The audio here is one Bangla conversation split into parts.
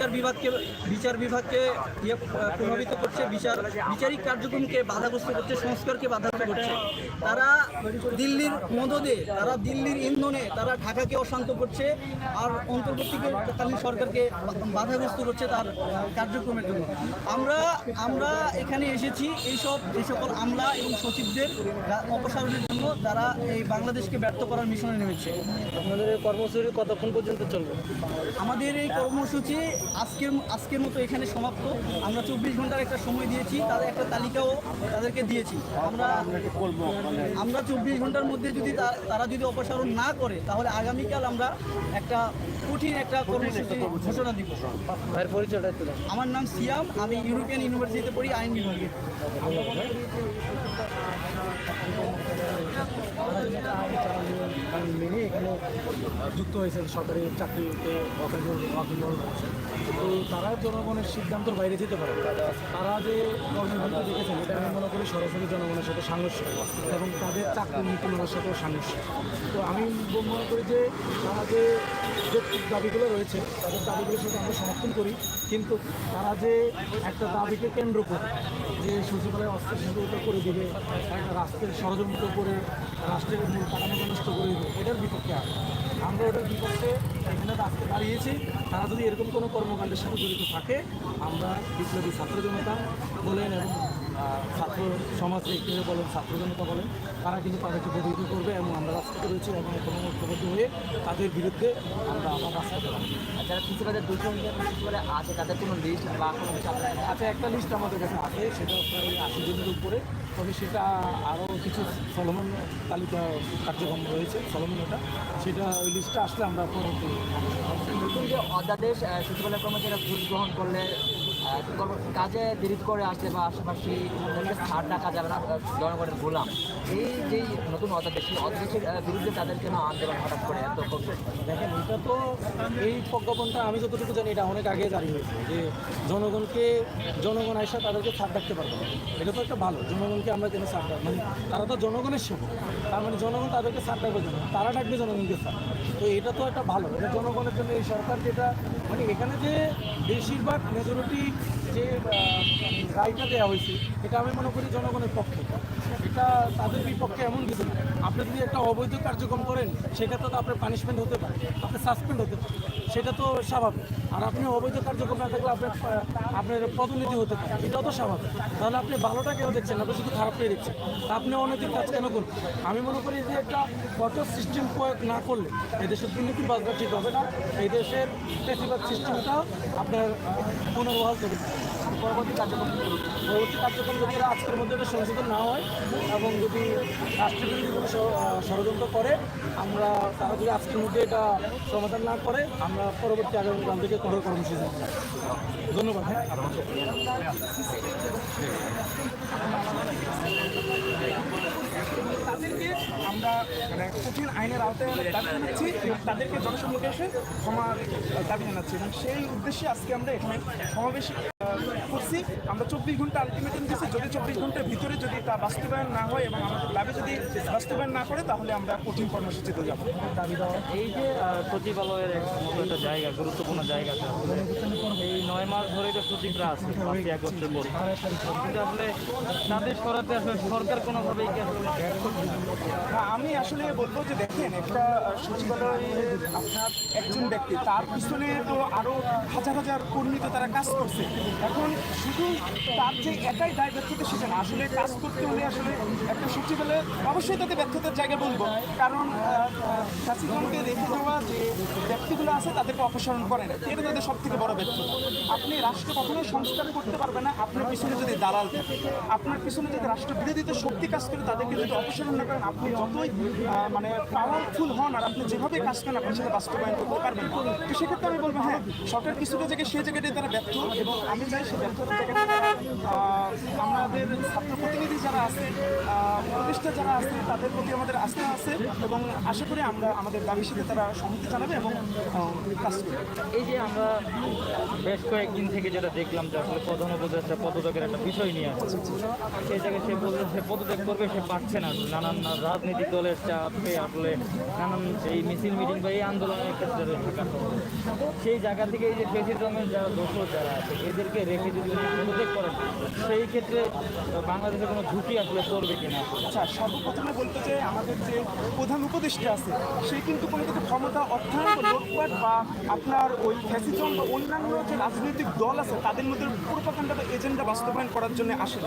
বিচার বিভাগকে বিচার বিভাগকে ইয়ে প্রভাবিত করছে বিচার বিচারিক কার্যক্রমকে বাধাগ্রস্ত করছে সংস্কারকে বাধাগ্রস্ত করছে। তারা দিল্লির মদদে তারা দিল্লির ইন্ধনে তারা ঢাকাকে অশান্ত করছে আর অন্তর্বর্তীকালীন সরকারকে বাধাগ্রস্ত করছে তার কার্যক্রমের জন্য। আমরা আমরা এখানে এসেছি এইসব যে সকল আমলা এবং সচিবদের অপসারণের জন্য তারা এই বাংলাদেশকে ব্যর্থ করার মিশনে নেমেছে। আপনাদের এই কর্মসূচি কতক্ষণ পর্যন্ত চলবে? আমাদের এই কর্মসূচি আজকের আজকের মতো এখানে সমাপ্ত। আমরা চব্বিশ ঘণ্টার একটা সময় দিয়েছি তাদের একটা তালিকাও তাদেরকে দিয়েছি। আমরা আমরা চব্বিশ ঘণ্টার মধ্যে যদি তারা যদি অপসারণ না করে তাহলে আগামীকাল আমরা একটা কঠিন একটা কর্মসূচি ঘোষণা দিব। আমার নাম সিয়াম আমি ইউরোপিয়ান ইউনিভার্সিটিতে পড়ি আইন বিভাগে। মেনে এখানে যুক্ত হয়েছে সরকারি চাকরিতে তো তারা জনগণের সিদ্ধান্তের বাইরে যেতে পারে তারা যে কর্মঘণ্টা দেখেছেন এটা আমি মনে করি সরাসরি জনগণের সাথে সাংঘর্ষিক এবং তাদের চাকরি নীতি সাথেও সাংঘর্ষিক তো আমি মনে করি যে তারা যে দাবিগুলো রয়েছে তাদের দাবিগুলোর সাথে আমরা সমর্থন করি কিন্তু তারা যে একটা দাবিকে কেন্দ্র করে যে সচিবালয় অস্ত্র সহযোগিতা করে দেবে, একটা রাষ্ট্রের ষড়যন্ত্র করে রাষ্ট্রের মূল কাঠামোকে নষ্ট করে দেবে, এটার বিপক্ষে আছে। আমরা এটার বিপক্ষে এখানে রাখতে দাঁড়িয়েছি। তারা যদি এরকম কোনো কর্মকাণ্ডের সাথে জড়িত থাকে, আমরা বিপ্লবী ছাত্র জনতা বলেন এবং ছাত্র সমাজ থেকে বলেন ছাত্র জনতা বলেন তারা কিন্তু তাদেরকে প্রতিহিত করবে এবং আমরা রাস্তাতে রয়েছি এবং কোনো ঐক্যবদ্ধ হয়ে তাদের বিরুদ্ধে আমরা আবার রাস্তাতে নামবো। যারা কৃষিকাজের দুশো করে আছে তাদের কোনো লিস্ট বা কোনো কিছু আচ্ছা একটা লিস্ট আমাদের কাছে আছে সেটা প্রায় আশি জনের উপরে। তবে সেটা আরও কিছু চলমান তালিকা কার্যক্রম রয়েছে চলমান ওটা সেটা ওই লিস্টটা আসলে আমরা নতুন যে অধ্যাদেশ আহ, সচিবালয় কর্মচারীরা ঘুষ গ্রহণ করলে কর্ম- কাজে দেরি করে আসলে বা আশেপাশে ছাড় টাকা যাবে না জনগণের গোলাম। এই যে নতুন অধ্যাদেশ সেই অধ্যাদেশের বিরুদ্ধে তাদের কেন আন্দোলন হঠাৎ করে এত করছে দেখেন, এটা তো এই প্রজ্ঞাপনটা আমি যতটুকু জানি, এটা অনেক আগে জারি হয়েছে যে জনগণকে, জনগণ আইসা তাদেরকে ছাড় ডাকতে পারবে এটা তো একটা ভালো, জনগণকে আমরা কেন ছাড় মানে তারা তো জনগণের সেবক। তার মানে জনগণ তাদেরকে ছাড় ডাকবে তারা ডাকবে জনগণকে ছাড়। তো এটা তো একটা ভালো জনগণের জন্য এই সরকার যেটা মানে এখানে যে বেশিরভাগ মেজরিটি যে রায়টা দেওয়া হয়েছে, এটা আমি মনে করি জনগণের পক্ষে। এটা তাদের বিপক্ষে এমন কিছু না। আপনি যদি একটা অবৈধ কার্যক্রম করেন সেক্ষেত্রে তো আপনার পানিশমেন্ট হতে পারে আপনি সাসপেন্ড হতে পারে। সেটা তো স্বাভাবিক। আর আপনি অবৈধ কার্যক্রম না থাকলে আপনার আপনার পদোন্নতি হতে পারে। এটাও তো স্বাভাবিক। তাহলে আপনি ভালোটা কেন দেখছেন আপনি শুধু খারাপটাই দেখছেন? আপনি অনৈতিক কাজ কেন করবেন? আমি মনে করি যে একটা কঠোর সিস্টেম প্রয়োগ না করলে এদেশের দুর্নীতি বাজবা ঠিক হবে না। এই দেশের সিস্টেমটা আপনার পুনর্বহাল করবে পরবর্তী কার্যক্রম পরবর্তী কার্যক্রম যদি আজকের মধ্যে এটা সংশোধন না হয়, এবং যদি কোনো ষড়যন্ত্র করে, আমরা তারা যদি আজকের মধ্যে এটা সমাধান না করে, আমরা পরবর্তী আগামীকাল থেকে কঠোর কর্মসূচি। ধন্যবাদ। হ্যাঁ তাদেরকে আমরা মানে কঠিন আইনের আওতায় দাবি জানাচ্ছি এবং তাদেরকে জনসম্মুখে এসে ক্ষমার দাবি জানাচ্ছি এবং সেই উদ্দেশ্যে আজকে আমরা এখানে সমাবেশ করছি। আমরা চব্বিশ ঘণ্টা আলটিমেটাম দিচ্ছি যদি চব্বিশ ঘণ্টার ভিতরে যদি তা বাস্তবায়ন না হয় এবং আমাদের দাবি যদি বাস্তবায়ন না করে, তাহলে আমরা কঠিন কর্মসূচিতে যাব। এই যে সচিবালয়ের একটা জায়গা, গুরুত্বপূর্ণ জায়গা এই নয় মাস ধরে যে সচিবরা আছে তাদের সরাতে আসলে সরকার কোনোভাবেই কি আসলে আমি আসলে বলব যে দেখেন, একটা সচিবালয়ের আপনার একজন ব্যক্তি, তার পিছনে তো আরও হাজার হাজার কর্মী তো তারা কাজ করছে। এখন শুধু তার যে একাই দায় ব্যর্থতা সেটা না, আসলে কাজ করতে হলে আসলে একটা সচিবালয়ে অবশ্যই তাদের ব্যর্থতার জায়গা বলব। কারণ চাষিগণকে রেখে যাওয়া যে ব্যক্তিগুলো আছে, তাদেরকে অপসারণ করে না। এটা তাদের সব থেকে বড় ব্যর্থতা। আপনি রাষ্ট্র কখনোই সংস্কার করতে পারবে না, আপনার পিছনে যদি দালাল থাকে, আপনার পিছনে যদি রাষ্ট্র বিরোধিতা শক্তি কাজ করে, তাদেরকে যদি অপসারণ না করেন আপনি যতই মানে পাওয়ারফুল হন আর আপনি যেভাবে কাজ করেন আপনি সেটা বাস্তবায়ন করতে পারবেন তো সেক্ষেত্রে আমি বলব হ্যাঁ সরকার কিছুটা জায়গায় সেই জায়গাটায় তারা ব্যর্থ এবং আমি চাই সেই ব্যর্থতার জায়গাটা আমাদের ছাত্র প্রতিনিধি যারা আছে উপদেষ্টা যারা আছে তাদের প্রতি আমাদের আস্থা আছে এবং আশা করি আমরা আমাদের দাবির সাথে তারা সম্মতি জানাবে এবং কাজ করবে। এই যে আমরা বেশ কয়েকদিন থেকে যেটা দেখলাম যে আসলে প্রধান উপদেষ্টা পদত্যাগের একটা বিষয় নিয়ে আসছে। সেই জায়গায় সে বলছে পদত্যাগ করবে সে পারছে না। নানান রাজনৈতিক দলের চাপে আসলে নানান সেই মিছিল, মিটিং বা এই আন্দোলনের ক্ষেত্রে ঢাকা সেই জায়গা থেকে এই যে ফেসিজমের যারা দোষ যারা আছে, এদেরকে রেখে যদি করেন সেই ক্ষেত্রে বাংলাদেশে কোনো ঝুঁকি আসলে চলবে কিনা? আচ্ছা সর্বপ্রথমে বলতে চাই, আমাদের যে প্রধান উপদেষ্টা আছে, সে কিন্তু কোনো কিছু ক্ষমতা অর্থায়ন বা লোটপাট বা আপনার ওই ফ্যাসিজম বা অন্যান্য যে রাজনৈতিক দল আছে, তাদের মধ্যে প্রোপাকাণ্ডা বা এজেন্ডা বাস্তবায়ন করার জন্য আসেন।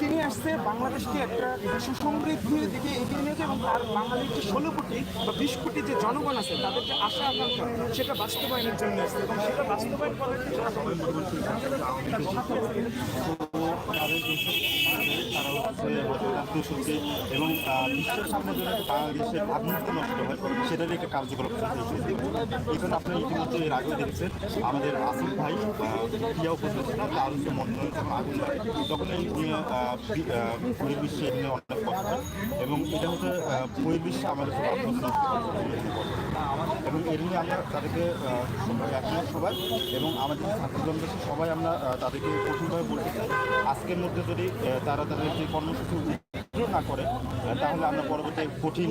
তিনি আসছে বাংলাদেশকে একটা সুসমৃদ্ধির দিকে এগিয়ে নিয়ে যায় এবং তার বাঙালির যে ষোলো কোটি বা বিশ কোটি যে জনগণ আছে, তাদের যে আশা আকাঙ্ক্ষা, সেটা বাস্তবায়নের জন্য আসছে। এবং সেটা বাস্তবায়ন করার তারা হচ্ছে দোষকে এবং বিশ্বের সামনে যেন ভাবমূর্তি নষ্ট হয় সেটারই একটা কার্যকলাপ এখানে আপনি ইতিমধ্যে এর আগেও দেখছেন, আমাদের আসিফ ভাই ক্রিয়া উপদেষ্টা, তার হচ্ছে মন্ত্রণালয় আগুন লাগে। তখন এই নিয়ে এ নিয়ে অনেক কথা এবং এটা হচ্ছে বহির্বিশ্বে আমাদের এবং এর নিয়ে আমরা তাদেরকে একমত সবাই এবং আমাদের ছাত্রজন দেশে সবাই আমরা তাদেরকে কঠিনভাবে বলতে চাই। আজকের মধ্যে যদি তারা তাদের যে কর্মসূচি না করে তাহলে আমরা পরবর্তী কঠিন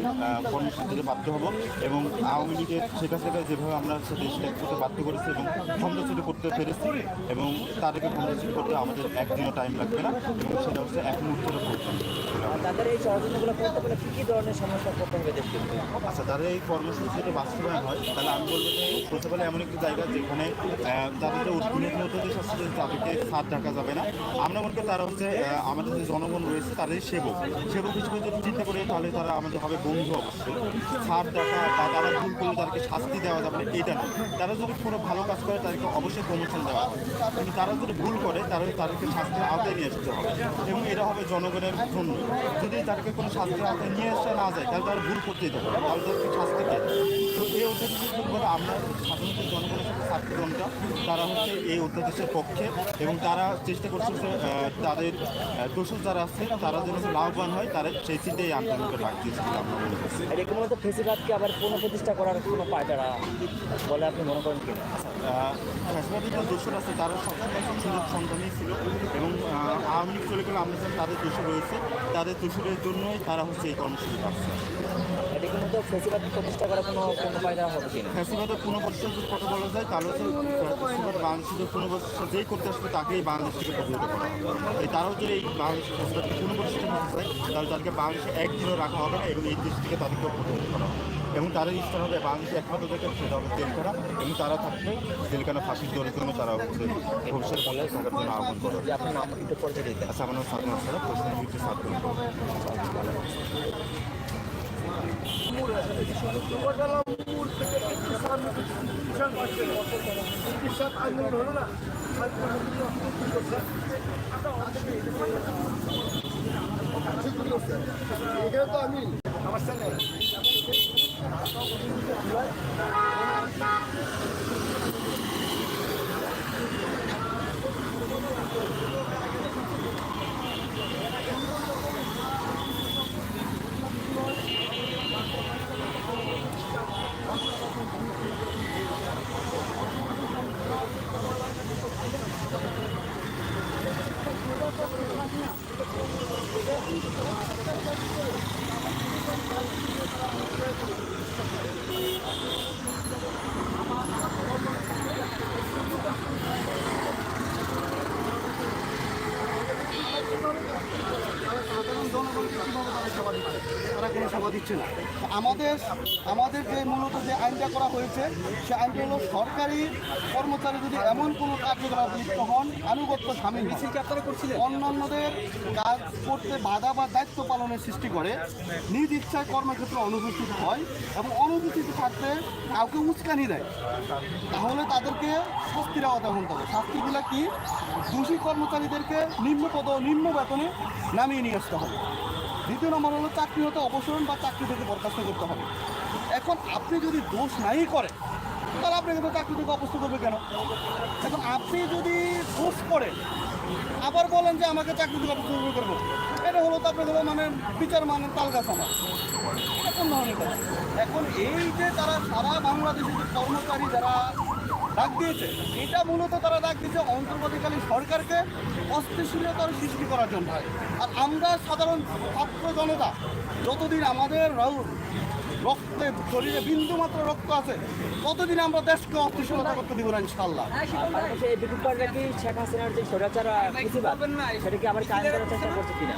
কর্মসূচিতে বাধ্য হব এবং আওয়ামী লীগের শেখ হাসিনা যেভাবে আমরা সে দেশ ত্যাগ করতে বাধ্য করেছি এবং ক্ষমতাচ্যুত করতে পেরেছি এবং তাদেরকে ক্ষমতাচ্যুত করতে আমাদের একদিনও টাইম লাগবে না এবং সেটা হচ্ছে এক মুহূর্তের তাদের এই ষড়যন্ত্রগুলো করতে গেলে কী কী ধরনের সমস্যা করতে হবে দেশকে? আচ্ছা তাদের এই কর্মসূচি যদি বাস্তবায়ন হয় তাহলে আমি বলব যে প্রথমে এমন একটি জায়গা যেখানে তাদের যে উন্নত দেশ আছে যে তাদেরকে সাথ রাখা যাবে না। আমরা মনে করি তারা হচ্ছে আমাদের যে জনগণ রয়েছে তাদের সেবক। সেবক হিসেবে যদি চিন্তা করি তাহলে তারা আমাদের হবে বন্ধু অবশ্যই। সাথ রাখা বা তারা ভুল করলে তাদেরকে শাস্তি দেওয়া যাবে না, এটা নয় তারা যদি কোনো ভালো কাজ করে, তাদেরকে অবশ্যই প্রমোশন দেওয়া হবে। কিন্তু তারা যদি ভুল করে, তাহলে তাদেরকে শাস্তির আওতায় নিয়ে আসতে হবে। এবং এটা হবে জনগণের জন্য। যদি তাদেরকে কোনো শাস্তির আওতায় নিয়ে আসা না যায়, তাহলে তারা ভুল করতেই দেবে তাহলে তাদেরকে শাস্তি দেয়। তো এই করে আমরা সাধারণত জনগণের সাথে ছাত্রজনরা তারা হচ্ছে এই অধ্যাদেশের পক্ষে এবং তারা চেষ্টা করছে যে, তাদের দোষক যারা আছে তারা যেন লাভবান হয় তারা সেই চিন্তায় এই আন্দোলনকে ডাক দিয়েছে বলে আমরা মনে করছি। মূলত ফেসিবাদকে আবার পুনঃপ্রতিষ্ঠা করার কোনো পায় তারা বলে আপনি মনে করেন কিনা ফ্যাসবাদী যে দোষর আছে তারা সবসময় সুন্দর সন্তানই ছিল এবং আওয়ামী লীগ চলে গেলে আমরা তাদের দোষ রয়েছে। তাদের দোষরের জন্যই তারা হচ্ছে এই কর্মসূচি পাচ্ছে এটা কি ফেসিবাদ প্রতিষ্ঠা করার কোনো কোনো পায় হবে কিনা ফ্যাসিবাদের পুনঃপ্রতিষ্ঠার যদি কথা বলা যায় তাহলে হচ্ছে ফ্যাসিবাদ বাংলাদেশের পুনঃপ্রতিষ্ঠা যেই করতে আসবে তাকেই বাংলাদেশ থেকে প্রতিহত করা হবে। এই তারাও যদি এই বাংলাদেশ ফ্যাসিবাদকে পুনঃপ্রতিষ্ঠা করতে চায় তাহলে তাদেরকে বাংলাদেশে একদিনও রাখা হবে না এবং এই দেশ থেকে তাদেরকেও প্রতিহত করা হবে। এবং তাদের ইচ্ছা হবে বাংলাদেশে একমাত্র জায়গা সেটা হবে জেলখানা এবং তারা থাকবে জেলখানা ফাঁসির দলের জন্য তারা হচ্ছে ভবিষ্যৎ বলে জন্য আহ্বান করে যে আপনার নাম একটু পরিচয় দিতে আচ্ছা আমার নাম সাধনা সারা প্রশ্ন হচ্ছে তারা কোনো সেবা দিচ্ছে না। আমাদের আমাদের যে মূলত যে আইনটা করা হয়েছে সে আইনটা হলো সরকারি কর্মচারী যদি এমন কোনো কার্যকলাপ লিপ্ত হন আনুগত্য সামিল আপনারা করছিলেন? অন্যান্যদের কাজ করতে বাধা বা দায়িত্ব পালনের সৃষ্টি করে নিজ ইচ্ছায় কর্মক্ষেত্রে অনুপস্থিত হয় এবং অনুপস্থিত থাকতে কাউকে উস্কানি দেয়। তাহলে তাদেরকে শাস্তির আওতায় হতে হবে। শাস্তিগুলো কি? দোষী কর্মচারীদেরকে নিম্ন পদ নিম্ন বেতনে নামিয়ে নিয়ে আসতে হবে। দ্বিতীয় নম্বর হলো চাকরি হতে অপসারণ বা চাকরি থেকে বরখাস্ত করতে হবে। এখন আপনি যদি দোষ নাই করেন, তাহলে আপনি তো চাকরি থেকে অপস্ত করবে কেন? এখন আপনি যদি দোষ করেন, আবার বলেন যে আমাকে চাকরি থেকে অপস্ত করব এটা হলো তো আপনাকে মানে বিচার মানের তাল গাছ আমার এখন ধরনের কথা এখন এই যে তারা সারা বাংলাদেশের কর্মচারী যারা ডাক দিয়েছে। এটা মূলত তারা ডাক দিয়েছে অন্তর্বর্তীকালীন সরকারকে অস্থিতিশীলতার সৃষ্টি করার জন্য। আর আমরা সাধারণ ছাত্র জনতা যতদিন আমাদের রক্তে শরীরে বিন্দু মাত্র রক্ত আছে ততদিন আমরা দেশকে অস্থিতিশীলতা করতে দিব না ইনশাল্লাহ বিক্ষোভকারীরা শেখ হাসিনার যে স্বৈরাচার আহ, সেটা কি আবার কায়েম করার চেষ্টা করছে কিনা?